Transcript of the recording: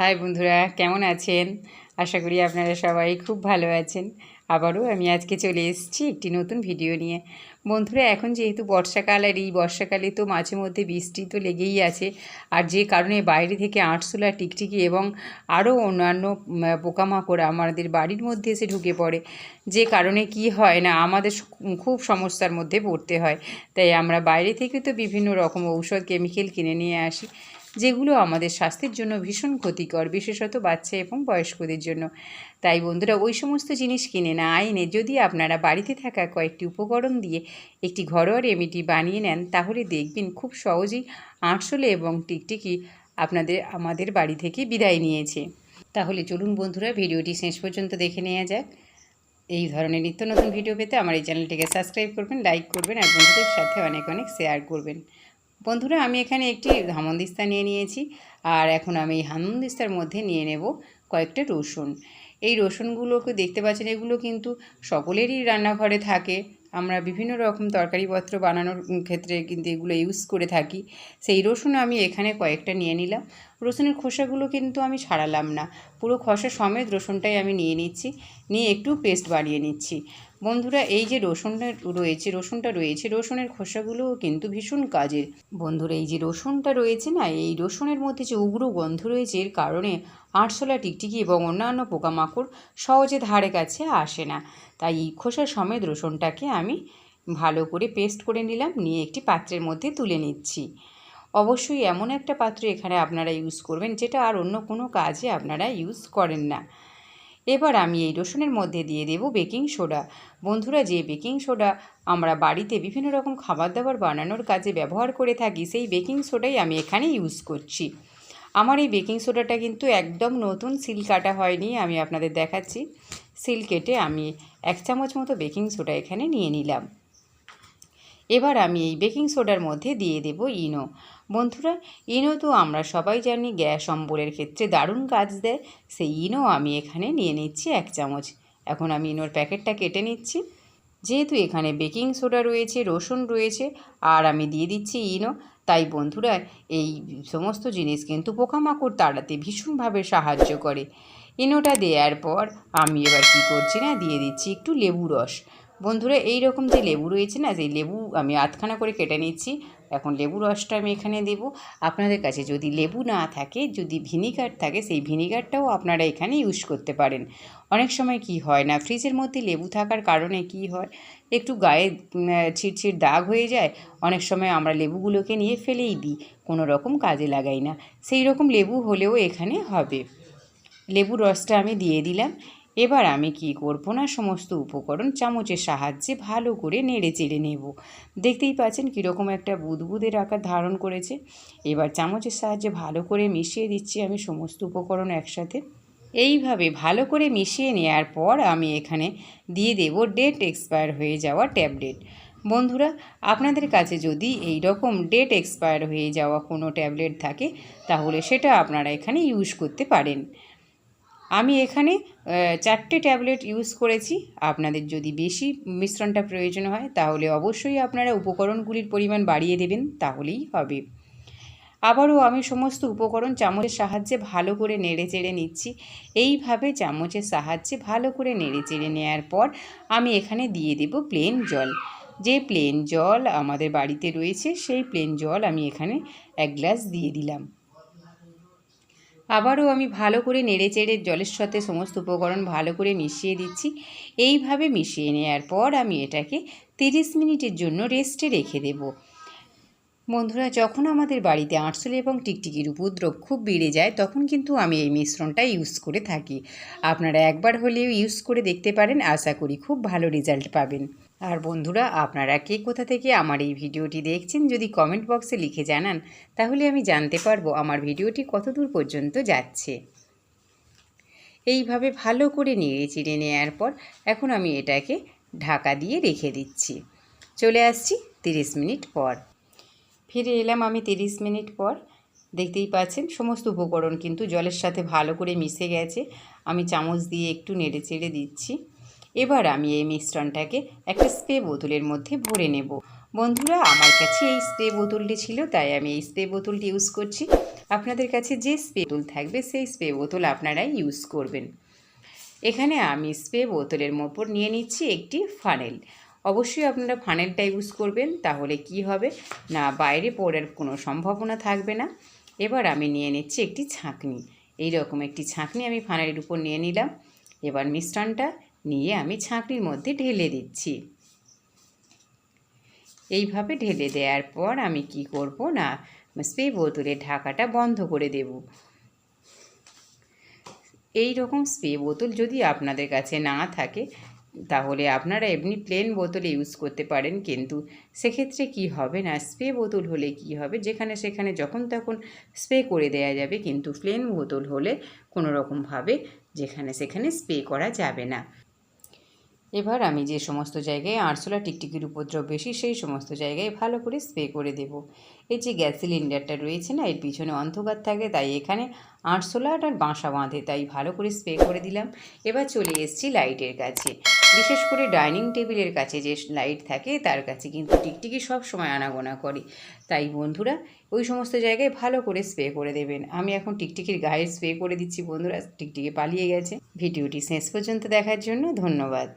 High বন্ধুরা, কেমন আছেন? আশা করি আপনারা সবাই খুব ভালো আছেন। আবারও আমি আজকে চলে এসেছি একটি নতুন ভিডিও নিয়ে। বন্ধুরা, এখন যেহেতু বর্ষাকাল আর এই বর্ষাকালে তো মাঝে মধ্যে বৃষ্টি তো লেগেই আছে। আর যে কারণে বাইরে থেকে আরশোলা টিকটিকি এবং আরও অন্যান্য পোকামাকড় আমাদের বাড়ির মধ্যে এসে ঢুকে পড়ে। যে কারণে কি হয় না, আমাদের খুব সমস্যার মধ্যে পড়তে হয়। তাই আমরা বাইরে থেকে তো বিভিন্ন রকম ঔষধ, কেমিক্যাল কিনে নিয়ে আসি। যেগুলো আমাদের স্বাস্থ্যের জন্য ভীষণ ক্ষতিকর, বিশেষত বাচ্চা এবং বয়স্কদের জন্য। তাই বন্ধুরা, ওই সমস্ত জিনিস কিনে না আইনে যদি আপনারা বাড়িতে থাকা কয়েকটি উপকরণ দিয়ে একটি ঘরোয়া রেমেডি বানিয়ে নেন, তাহলে দেখবেন খুব সহজেই আঁটশোলে এবং টিকটিকি আপনাদের, আমাদের বাড়ি থেকে বিদায় নিয়েছে। তাহলে চলুন বন্ধুরা, ভিডিওটি শেষ পর্যন্ত দেখে নেওয়া যাক। এই ধরনের নিত্য নতুন ভিডিও পেতে আমার এই চ্যানেলটিকে সাবস্ক্রাইব করবেন লাইক করবেন, আর বন্ধুদের সাথে অনেক অনেক শেয়ার করবেন। বন্ধুরা, আমি এখানে একটি হামন্দিস্তা নিয়ে নিয়েছি, আর এখন আমি এই হামন্দিস্তার মধ্যে নিয়ে নেব কয়েকটা রসুন। এই রসুনগুলোকে দেখতে পাচ্ছেন? এগুলো কিন্তু সকলেরই রান্নাঘরে থাকে। আমরা বিভিন্ন রকম তরকারিপত্র বানানোর ক্ষেত্রে কিন্তু এগুলো ইউজ করে থাকি। সেই রসুন আমি এখানে কয়েকটা নিয়ে নিলাম। রসুনের খোসাগুলো কিন্তু আমি ছাড়ালাম না। পুরো খোসা সমেত রসুনটাই আমি নিয়ে নিচ্ছি। নিয়ে একটু পেস্ট বানিয়ে নিচ্ছি। বন্ধুরা, এই যে রসুনটা রয়েছে রসুনটা রয়েছে, রসুনের খোসাগুলোও কিন্তু ভীষণ কাজের। বন্ধুরা, এই যে রসুনটা রয়েছে না, এই রসুনের মধ্যে যে উগ্র গন্ধ রয়েছে, এর কারণে আরশোলা, টিকটিকি এবং অন্যান্য পোকামাকড় সহজে ধারে কাছে আসে না। তাই এই খোসা সমেত রসুনটাকে আমি ভালো করে পেস্ট করে নিলাম, নিয়ে একটি পাত্রের মধ্যে তুলে নিচ্ছি। অবশ্যই এমন একটা পাত্র এখানে আপনারা ইউজ করবেন, যেটা আর অন্য কোনো কাজে আপনারা ইউজ করেন না। এবার আমি এই রসুনের মধ্যে দিয়ে দেব বেকিং সোডা। বন্ধুরা, যে বেকিং সোডা আমরা বাড়িতে বিভিন্ন রকম খাবার দাবার বানানোর কাজে ব্যবহার করে থাকি, সেই বেকিং সোডাই আমি এখানে ইউজ করছি। আমার এই বেকিং সোডাটা কিন্তু একদম নতুন সিল কাটা হয়নি, আমি আপনাদের দেখাচ্ছি। সিল কেটে আমি এক চামচ মতো বেকিং সোডা এখানে নিয়ে নিলাম। এবার আমি এই বেকিং সোডার মধ্যে দিয়ে দেব ইনো। বন্ধুরা, ইনো তো আমরা সবাই জানি গ্যাস অম্বলের ক্ষেত্রে দারুণ কাজ দেয়। সেই ইনো আমি এখানে নিয়ে নিচ্ছি এক চামচ। এখন আমি ইনোর প্যাকেটটা কেটে নিচ্ছি। যেহেতু এখানে বেকিং সোডা রয়েছে, রসুন রয়েছে, আর আমি দিয়ে দিচ্ছি ইনো। তাই বন্ধুরা, এই সমস্ত জিনিস কিন্তু পোকামাকড় তাড়াতে ভীষণভাবে সাহায্য করে। ইনোটা দেওয়ার পর আমি এবার কি করছি না, দিয়ে দিচ্ছি একটু লেবু রস। বন্ধুরা, এই রকম যে লেবু রয়েছে না সেই লেবু আমি আধখানা করে কেটে নিচ্ছি। এখন লেবু রসটা আমি এখানে দেব। আপনাদের কাছে যদি লেবু না থাকে, যদি ভিনিগার থাকে, সেই ভিনিগারটাও আপনারা এখানে ইউজ করতে পারেন। অনেক সময় কি হয় না, ফ্রিজের মধ্যে লেবু থাকার কারণে কি হয়, একটু গায়ে ছিটছিট দাগ হয়ে যায়, অনেক সময় আমরা লেবুগুলোকে নিয়ে ফেলেই দিই, কোনো রকম কাজে লাগাই না। সেই রকম লেবু হলেও এখানে হবে। লেবু রসটা আমি দিয়ে দিলাম। এবার আমি কি করব না? সমস্ত উপকরণ চামচের সাহায্যে ভালো করে নেড়ে চেড়ে নেব। দেখতেই পাচ্ছেন কীরকম একটা বুদবুদের আকার ধারণ করেছে। এবার চামচের সাহায্যে ভালো করে মিশিয়ে দিচ্ছি আমি সমস্ত উপকরণ একসাথে। এইভাবে ভালো করে মিশিয়ে নেওয়ার পর আমি এখানে দিয়ে দেব ডেট এক্সপায়ার হয়ে যাওয়া ট্যাবলেট। বন্ধুরা, আপনাদের কাছে যদি এই রকম ডেট এক্সপায়ার হয়ে যাওয়া কোনো ট্যাবলেট থাকে, তাহলে সেটা আপনারা এখানে ইউজ করতে পারেন। আমি এখানে চারটে ট্যাবলেট ইউজ করেছি। আপনাদের যদি বেশি মিশ্রণটা প্রয়োজন হয়, তাহলে অবশ্যই আপনারা উপকরণগুলির পরিমাণ বাড়িয়ে দেবেন, তাহলেই হবে। আবারও আমি সমস্ত উপকরণ চামচের সাহায্যে ভালো করে নেড়ে চেড়ে নিচ্ছি। এইভাবে চামচের সাহায্যে ভালো করে নেড়ে চেড়ে নেওয়ার পর আমি এখানে দিয়ে দেব প্লেন জল। যে প্লেন জল আমাদের বাড়িতে রয়েছে, সেই প্লেন জল আমি এখানে এক গ্লাস দিয়ে দিলাম। আবারও আমি ভালো করে নেড়ে চেড়ে জলের সাথে সমস্ত উপকরণ ভালো করে মিশিয়ে দিচ্ছি। এইভাবে মিশিয়ে নেওয়ার পর আমি এটাকে তিরিশ মিনিটের জন্য রেস্টে রেখে দেব। বন্ধুরা, যখন আমাদের বাড়িতে আঁটশোল এবং টিকটিকির উপদ্রব খুব বেড়ে যায়, তখন কিন্তু আমি এই মিশ্রণটা ইউজ করে থাকি। আপনারা একবার হলেও ইউজ করে দেখতে পারেন, আশা করি খুব ভালো রেজাল্ট পাবেন। আর বন্ধুরা, আপনারা কে কোথা থেকে আমার এই ভিডিওটি দেখছেন যদি কমেন্ট বক্সে লিখে জানান, তাহলে আমি জানতে পারব আমার ভিডিওটি কত দূর পর্যন্ত যাচ্ছে। এইভাবে ভালো করে নেড়ে চিড়ে নেওয়ার পর এখন আমি এটাকে ঢাকা দিয়ে রেখে দিচ্ছি। চলে আসছি তিরিশ মিনিট পর। ফিরে এলাম আমি তিরিশ মিনিট পর। দেখতেই পাচ্ছেন, সমস্ত উপকরণ কিন্তু জলের সাথে ভালো করে মিশে গেছে। আমি চামচ দিয়ে একটু নেড়ে চেড়ে দিচ্ছি। এবার আমি এই মিশ্রণটাকে একটা স্প্রে বোতলের মধ্যে ভরে নেব। বন্ধুরা, আমার কাছে এই স্প্রে বোতলটি ছিল, তাই আমি এই স্প্রে বোতলটি ইউজ করছি। আপনাদের কাছে যে স্প্রে বোতল থাকবে, সেই স্প্রে বোতল আপনারাই ইউজ করবেন। এখানে আমি স্প্রে বোতলের ওপর নিয়ে নিচ্ছি একটি ফানেল। অবশ্যই আপনারা ফানেলটা ইউজ করবেন, তাহলে কি হবে? না, বাইরে পড়ার কোনো সম্ভাবনা থাকবে না। এবার আমি নিয়ে নিচ্ছি একটি ছাঁকনি। এই রকম একটি ছাঁকনি আমি ফানেলের উপর নিয়ে নিলাম। এবার মিশ্রণটা নিয়ে আমি ছাঁকনির মধ্যে ঢেলে দিচ্ছি। এইভাবে ঢেলে দেওয়ার পর আমি কি করব না স্প্রে বোতলের ঢাকাটা বন্ধ করে দেব। এই রকম স্প্রে বোতল যদি আপনাদের কাছে না থাকে, তাহলে আপনারা এমনি প্লেন বোতল ইউজ করতে পারেন, কিন্তু সেক্ষেত্রে কি হবে না, স্প্রে বোতল হলে কি হবে, যেখানে সেখানে যখন তখন স্প্রে করে দেওয়া যাবে, কিন্তু প্লেন বোতল হলে কোনো রকমভাবে যেখানে সেখানে স্প্রে করা যাবে না। এবার আমি যে সমস্ত জায়গায় আরশোলা টিকটিকির উপদ্রব বেশি, সেই সমস্ত জায়গায় ভালো করে স্প্রে করে দেব। এই যে গ্যাস সিলিন্ডারটা রয়েছে না, এর পিছনে অন্ধকার থাকে, তাই এখানে আরশোলা আর বাসা বাঁধে, তাই ভালো করে স্প্রে করে দিলাম। এবার চলে এসেছি লাইটের কাছে। বিশেষ করে ডাইনিং টেবিলের কাছে যে লাইট থাকে, তার কাছে কিন্তু টিকটিকি সব সময় আনাগোনা করে। তাই বন্ধুরা, ওই সমস্ত জায়গায় ভালো করে স্প্রে করে দেবেন। আমি এখন টিকটিকির গায়ে স্প্রে করে দিচ্ছি বন্ধুরা, টিকটিকি পালিয়ে গেছে। ভিডিওটি শেষ পর্যন্ত দেখার জন্য ধন্যবাদ।